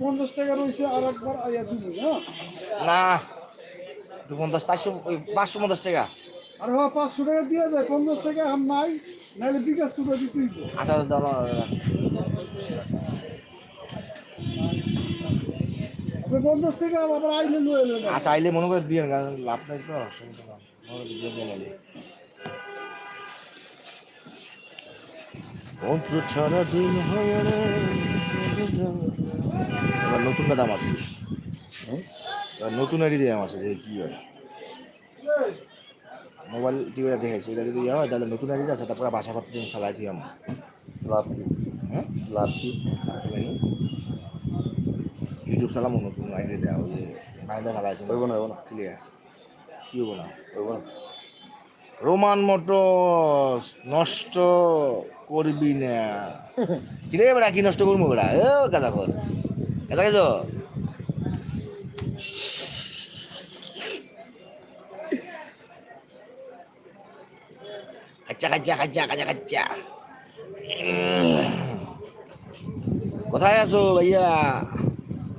পঞ্চাশ টাকা রয়েছে আর একবার আইয়া দিব হ্যাঁ? না পঞ্চাশ চারশো ওই পাঁচশো পঞ্চাশ টাকা। আর হ্যাঁ পাঁচশো টাকা দিয়ে যায় পঞ্চাশ টাকা আর নাই নাহলে বিকাশ তুলে দিতেই তো। আচ্ছা দাও আপনি পঞ্চাশ টাকা আবার আইলে লয়ে এলেন আচ্ছা আইলে মনে করে দিয়ে কারণ লাভ নাই তো অসুবিধা না মনে করে দিয়ে দিয়ে নিলে। ছাড়া দিন হয় রে। এবার নতুন দাম আছে এবার নতুন আইডি দাম আছে যে কি হয়। মোবাইল টিভিটা দেখেছি এটা যদি ইয়ে হয় তাহলে নতুন আইডি আছে তারপরে বাসা পাত্র দিন ফেলাই দিই আমার লাভ কি? হ্যাঁ লাভ কি? ইউটিউব চালাম নতুন আইডি দেওয়া ওই যে মাইন্ডে ফেলাই হইব না ক্লিয়ার কি হইব না? হইব না। রোমান মোটরস, নষ্ট করবি না। কিরে বেড়া, কি নষ্ট করব বেড়া? এ গাদা কর এটা গেছো কাচ্চা কাচ্চা কাচ্চা কাচ্চা কাচ্চা কোথায় আছো ভাইয়া?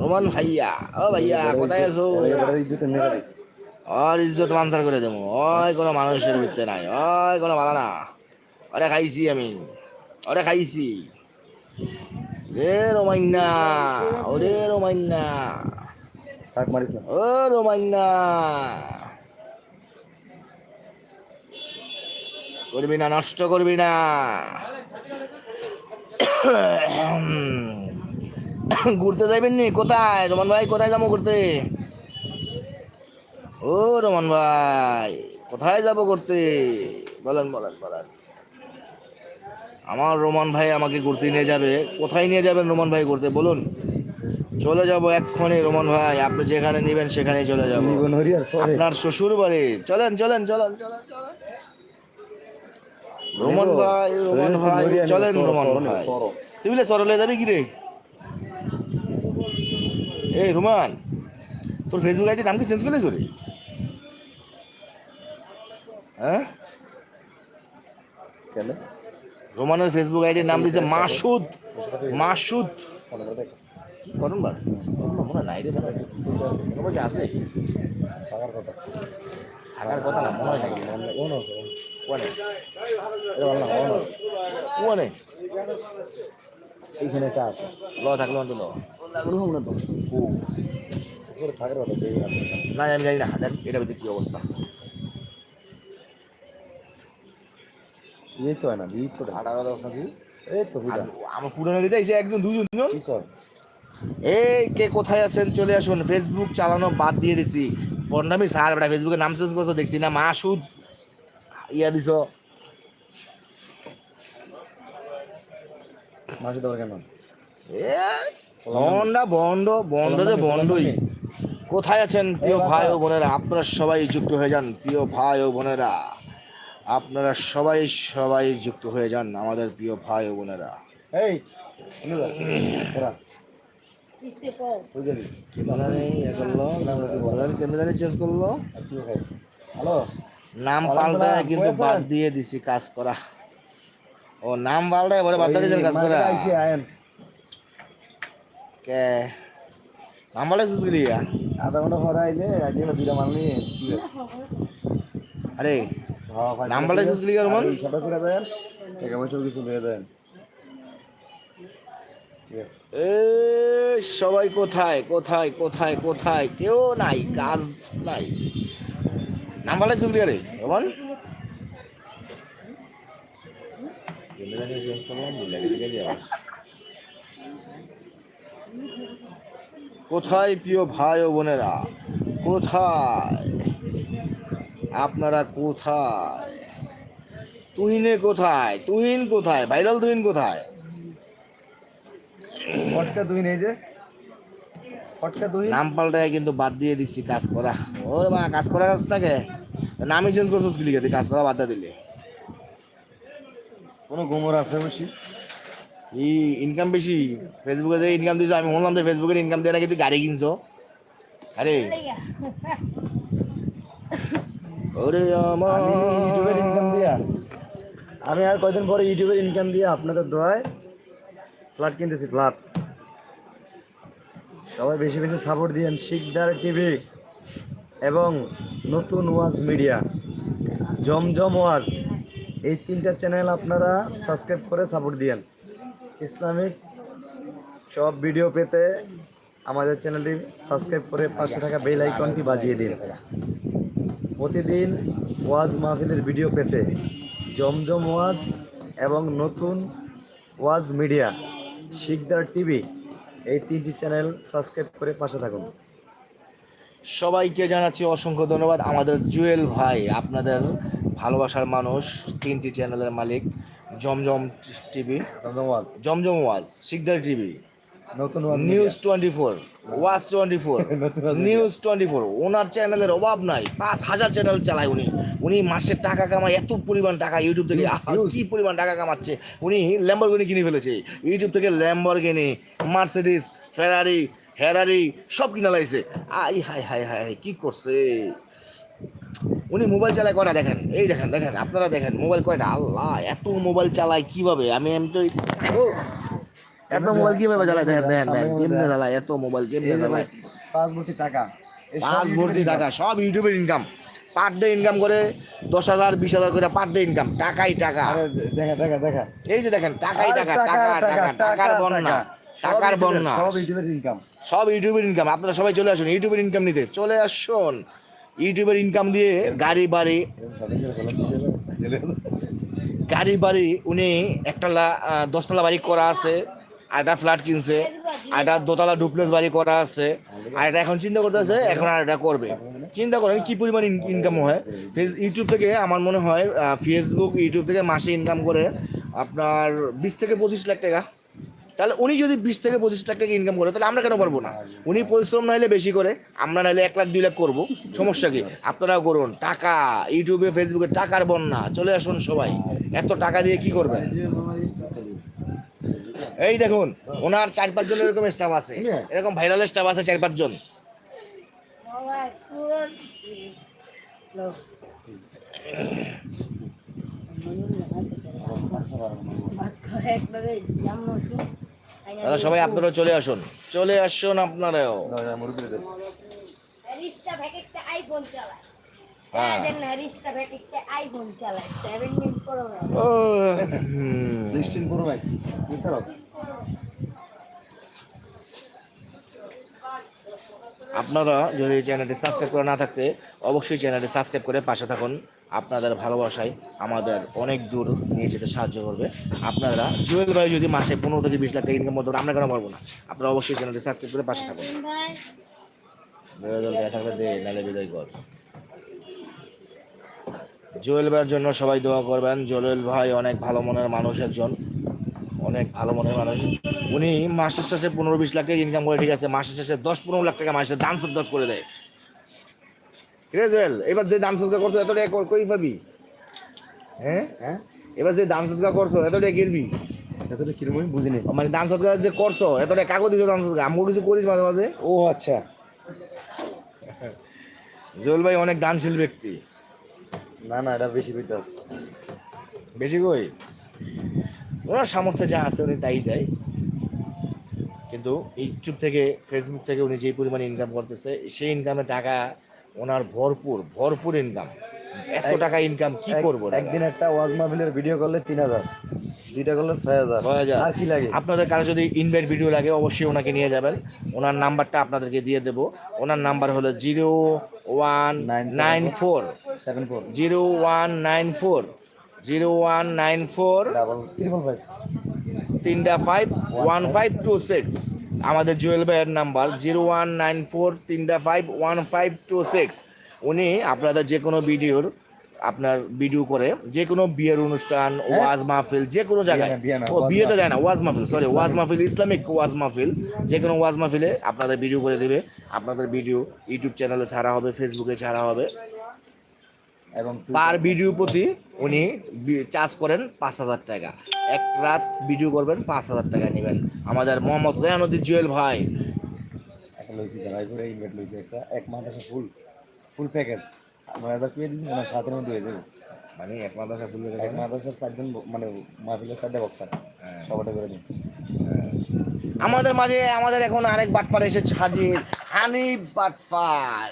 রোমান ভাইয়া। ও ভাইয়া, কোথায় আছো? আর ইজ্জত মানসার করে দেবো। ওই কোনো মানুষের ভিতরে নাই। ওই কোনো ভালো না। ওরে খাইছি আমি। ওরে খাইছি। রে রোমাইনা। ওরে রোমাইনা। থাক মারিস না। ও রোমাইনা। করবি না নষ্ট করবি না। ঘুরতে যাইবেন নি? কোথায়? রোমান ভাই কোথায় যাব ঘুরতে? ও রমন ভাই কোথায় যাব করতে বলেন বলেন বলেন। আমার রোমান ভাই আমাকে ঘুরতে নিয়ে যাবে। কোথায় নিয়ে যাবেন রোমান ভাই ঘুরতে? বলুন। চলে যাব এক্ষুনি রোমান ভাই আপনি যেখানে নেবেন সেখানে চলে যাব। আপনার শ্বশুর বাড়ি। চলেন চলেন চলেন রোমান ভাই রোমান ভাই চলেন রোমান ভাই। তুই বলে সরলে যাবি কি রে এই রোমান তোর ফেসবুক আইডি নাম কি চেঞ্জ করেছ রে? হ্যাঁ? কেন? রোমানের ফেসবুক আইডির নাম দিয়েছে মাসুদ। মাসুদ। মনে করে দেখ করুন বার মনে নাই রে তোমার আছে? থাকার কথা। থাকার কথা না মনে হয় নাকি কোন আছে। কোনে? এটা না কোন আছে। কোনে? এইখানে একটা আছে। ল থাকল অন্তত। কোনো না তো না আমি জানি না। দেখ এটা কি অবস্থা। এই তো হয় না তো আঠারো কি এই তো আমার পুরানো দিতে এসে একজন দুজন জন কি কর? এই কে কোথায় আছেন চলে আসুন। ফেসবুক চালানো বাদ দিয়ে দিছি। বন্ডামি স্যার বেটা ফেসবুকে নাম চেঞ্জ করছ দেখছি না। মাসুদ ইয়া দিছ। কেন এ বন্ডা বন্ড বন্ড যে বন্ডই। কোথায় আছেন প্রিয় ভাই ও বোনেরা? আপনারা সবাই যুক্ত হয়ে যান প্রিয় ভাই ও বোনেরা। আপনারা সবাই সবাই যুক্ত হয়ে যান আমাদের প্রিয় ভাই ও বোনেরা। এই চেঞ্জ করল। হ্যালো? নাম পাল্টায় কিন্তু বাদ দিয়ে দিছি কাজ করা। ও নাম পাল্টায় বলে বাদ দিয়ে কাজ করা। কে? নাম পাল্টায় সুযোগ লিয়া আধা ঘণ্টা পরে আইলে আজকে ঠিক আছে আরে হ্যাঁ, রোমান হিসাবটা করে দেন টাকা পয়সা কিছু দিয়ে দেন। এ সবাই কোথায় কোথায় কোথায় কোথায়? কেউ নাই কাজ নাই। রে। রোমান। কোথায় প্রিয় ভাই ও বোনেরা? কোথায়? আপনারা কোথায়? তুহিনে কোথায়? তুহিন কোথায়? ভাইরাল তুহিন কোথায়? ফটকা দুই নেই যে। ফটকা দুই নাম পাল্টায় কিন্তু বাদ দিয়ে দিচ্ছি কাজ করা। ও মা কাজ করা কাজ থাকে নামই চেঞ্জ করছিস কি লিখে কাজ করা বাদ দিয়ে দিলে। কোনো গোমর আছে বেশি ই ইনকাম বেশি? ফেসবুকে যে ইনকাম দিছো আমি বললাম যে ফেসবুকের ইনকাম দিয়ে নাকি তুই গাড়ি কিনছো। আরে। ওরে ইউটিউবের ইনকাম দিয়া। আমি আর কয়দিন পরে ইউটিউবের ইনকাম দিয়ে আপনাদের দোয়ায় ফ্ল্যাট কিনতেছি ফ্ল্যাট সবাই বেশি বেশি সাপোর্ট দিয়েন শিকদার টিভি এবং নতুন ওয়াজ মিডিয়া জমজম ওয়াজ। এই তিনটা চ্যানেল আপনারা সাবস্ক্রাইব করে সাপোর্ট দিয়েন। ইসলামিক সব ভিডিও পেতে আমাদের চ্যানেলটি সাবস্ক্রাইব করে পাশে থাকা বেল আইকনটি বাজিয়ে দিন। প্রতিদিন ওয়াজ মাহফিলের ভিডিও পেতে জমজম ওয়াজ এবং নতুন ওয়াজ মিডিয়া শিকদার টিভি এই তিনটি চ্যানেল সাবস্ক্রাইব করে পাশে থাকুন। সবাইকে জানাচ্ছি অসংখ্য ধন্যবাদ। আমাদের জুয়েল ভাই আপনাদের ভালোবাসার মানুষ তিনটি চ্যানেলের মালিক জমজম টিভি জমজম ওয়াজ। জমজম ওয়াজ শিকদার টিভি নতুন ওয়াজ নিউজ টোয়েন্টি ফোর। ওয়াজ twenty four news twenty four ওনার চ্যানেলের অভাব নাই। পাঁচ হাজার চ্যানেল চালায় উনি। উনি মাসে টাকা কামায় এত পরিমাণ টাকা ইউটিউব থেকে কি পরিমাণ টাকা কামাচ্ছে? উনি ল্যাম্বরগিনি কিনে ফেলেছে। ইউটিউব থেকে ল্যাম্বরগিনি মার্সিডিস ফেরারি হেরারি সব কিনা লাইছে। আই হাই হাই হাই কি করছে? উনি মোবাইল চালায় কয়টা দেখেন? এই দেখেন দেখেন আপনারা দেখেন মোবাইল কয়টা? আল্লাহ এত মোবাইল চালায় কীভাবে? আমি আমি তো এত মোবাইল কীভাবে চালায়? দেখেন দেখেন দেখেন কেমনে এত মোবাইল কেমনে পাঁচ কোটি টাকা। পাঁচ ভর্তি টাকা সব ইউটিউবের ইনকাম পার ডে ইনকাম করে দশ হাজার বিশ হাজার করে পার ডে ইনকাম টাকাই টাকা। দেখা দেখা দেখা। এই যে দেখেন টাকাই টাকা টাকা টাকা টাকার বন্যা টাকার বন্যা। সব ইউটিউবের ইনকাম সব ইউটিউবের ইনকাম আপনারা সবাই চলে আসুন ইউটিউবের ইনকাম নিতে। চলে আসুন। ইউটিউবের ইনকাম দিয়ে গাড়ি বাড়ি গাড়ি বাড়ি উনি একটালা দশতলা বাড়ি করা আছে। একটা ফ্ল্যাট কিনছে একটা দোতলা ডুপ্লেক্স বাড়ি করা আছে আর এটা এখন চিন্তা করতেছে, এখন আর এটা করবে। চিন্তা করেন কি পরিমাণ ইনকাম হয়। ফেস- ইউটিউব থেকে আমার মনে হয় ফেসবুক ইউটিউব থেকে মাসে ইনকাম করে আপনার বিশ থেকে পঁচিশ লাখ টাকা। তাহলে উনি যদি বিশ থেকে পঁচিশ লাখ টাকা ইনকাম করে, তাহলে আমরা কেন পারব না? উনি পরিশ্রম নাইলে বেশি করে, আমরা নাইলে এক লাখ, দুই লাখ করব। সমস্যা কি? আপনারাও করুন। টাকা ইউটিউবে ফেসবুকে টাকার বন্যা। চলে আসুন সবাই। এত টাকা দিয়ে কি করবেন? এই দেখুন ওনার চার পাঁচজন এরকম স্টাফ আছে। এরকম ভাইরাল স্টাফ আছে চার পাঁচজন নসু দাদা সবাই আপনারাও চলে আসুন। চলে আসুন আপনারাও। আপনারা যদি চ্যানেলটি সাবস্ক্রাইব করে না থাকতে অবশ্যই চ্যানেলটি সাবস্ক্রাইব করে পাশে থাকুন। আপনাদের ভালোবাসায় আমাদের অনেক দূর নিয়ে যেতে সাহায্য করবে। আপনারা জুয়েল ভাই যদি মাসে পনেরো থেকে বিশ লাখ টাকা ইনকাম করতে আমরা কেন পারব না? আপনারা অবশ্যই চ্যানেলটি সাবস্ক্রাইব করে পাশে থাকুন। থাকলে দে নালে বিদায় কর। জুয়েল ভাইয়ের জন্য সবাই দোয়া করবেন। জুয়েল ভাই অনেক ভালো মনের মানুষ একজন। অনেক ভালো মনের মানুষ। উনি মাসের শেষে পনেরো বিশ লাখ টাকা ইনকাম করে ঠিক আছে? মাসের শেষে দশ পনেরো লাখ টাকা মাসে দান সদ্দাত করে দেয়। ঠিক আছে জুয়েল? এবার যে দান সদ্গা করছ এত টাকা কই- পাবি? হ্যাঁ? হ্যাঁ? এবার যে দান সদ্গা করছ এত টাকা কিনবি এতটা কীরকম আমি বুঝিনি। মানে দান সদ্গা যে করছ এত টাকা কাগজ দিছো দান সদ্গা আমিও কিছু করিস মাঝে মাঝে? ও আচ্ছা। জুয়েল ভাই অনেক দানশীল ব্যক্তি। না না এটা বেশি কইতাস। বেশি কই? ওনার সামর্থ্য যা আছে উনি তাই দেয়। কিন্তু ইউটিউব থেকে ফেসবুক থেকে উনি যে পরিমাণে ইনকাম করতেছে সেই ইনকামে টাকা ওনার ভরপুর ভরপুর ইনকাম এত টাকা ইনকাম কি করব একদিন একটা ওয়াজ মাহফিলের ভিডিও করলে তিন হাজার। দুইটা করলে ছয় হাজার। ছয় হাজার। আর কি লাগে? আপনাদের কারও যদি ইনভাইট ভিডিও লাগে অবশ্যই ওনাকে নিয়ে যাবেন। ওনার নাম্বারটা আপনাদেরকে দিয়ে দেব। ওনার নাম্বার হলো zero one nine four seven four zero one nine four zero one nine four five তিনটা five one five two six আমাদের জুয়েল ভাইয়ের number zero one nine four তিনটা five one five two six উনি আপনাদের যে কোনো ভিডিওর আপনার ভিডিও করে যে কোনো বিয়ের অনুষ্ঠান ওয়াজ মাহফিল যে কোনো জায়গায়। ও বিয়েতে যায় না ওয়াজ মাহফিল সরি ওয়াজ মাহফিল ইসলামিক ওয়াজ মাহফিল যে কোনো ওয়াজ মাহফিলে আপনাদের ভিডিও করে দেবে। আপনাদের ভিডিও ইউটিউব চ্যানেলে ছাড়া হবে ফেসবুকে ছাড়া হবে। এবং পার ভিডিও প্রতি উনি চার্জ করেন পাঁচ হাজার টাকা। এক রাত ভিডিও করবেন পাঁচ হাজার টাকা নেবেন। আমাদের মোহাম্মদ রেহানুদ্দিন জুয়েল ভাই। একটা লইছি দাঁড়াই করে ইনভাইট লইছি একটা। এক মাদ্রাসা ফুল ফুল প্যাকেজ নয় হাজার পেয়ে দিয়েছি মানে সাতের মধ্যে হয়ে যাবে। মানে এক মাদ্রাসা খুলবে এক মাদ্রাসার চারজন মানে মাহফিলের চারটে বক্তা। হ্যাঁ। সবাটা করে দিন। হ্যাঁ। আমাদের মাঝে আমাদের এখন আরেক বাটপার এসেছে হাজির। হানিফ বাটপার।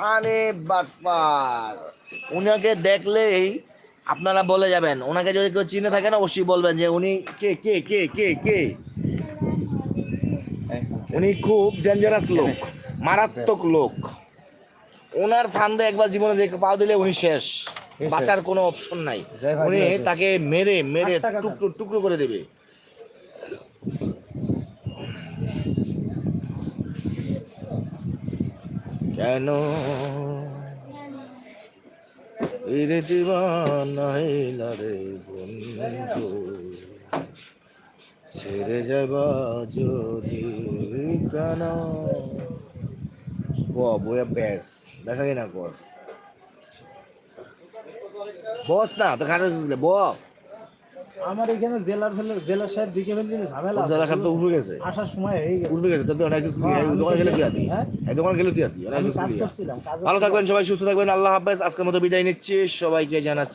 হানিফ বাটপার। উনাকে দেখলেই আপনারা বলে যাবেন। ওনাকে যদি কেউ চিনে থাকেন অবশ্যই বলবেন যে উনি কে কে কে কে কে? উনি খুব ডেঞ্জারাস লোক মারাত্মক লোক। ওনার ফান্দে একবার জীবনে দেখে পা দিলে উনি শেষ। বাঁচার কোনো অপশন নাই। উনি তাকে মেরে মেরে টুকরো টুকরো করে দেবে। কেন এরে দিবানা হইলা রে বন্ধু। ছেড়ে যাবা যদি কেন? ব বইয়া ব্যাস দেখা না কর। বস না তো খাটো ব আমার এখানে জেলার ফেলে জেলার সাহেব দিকে ফেলে ঝামেলা জেলা সাহেব তো উঠে গেছে? আসার সময় হয়ে গেছে। উঠে গেছে অনাইসিস হ্যাঁ, দোকান গেলে তুই আতি। হ্যাঁ? দোকান গেলে তুই আতি অনাইসিস ভালো থাকবেন সবাই সুস্থ থাকবেন আল্লাহ হাফেজ। আজকের মতো বিদায় নিচ্ছি সবাইকে জানাচ্ছি।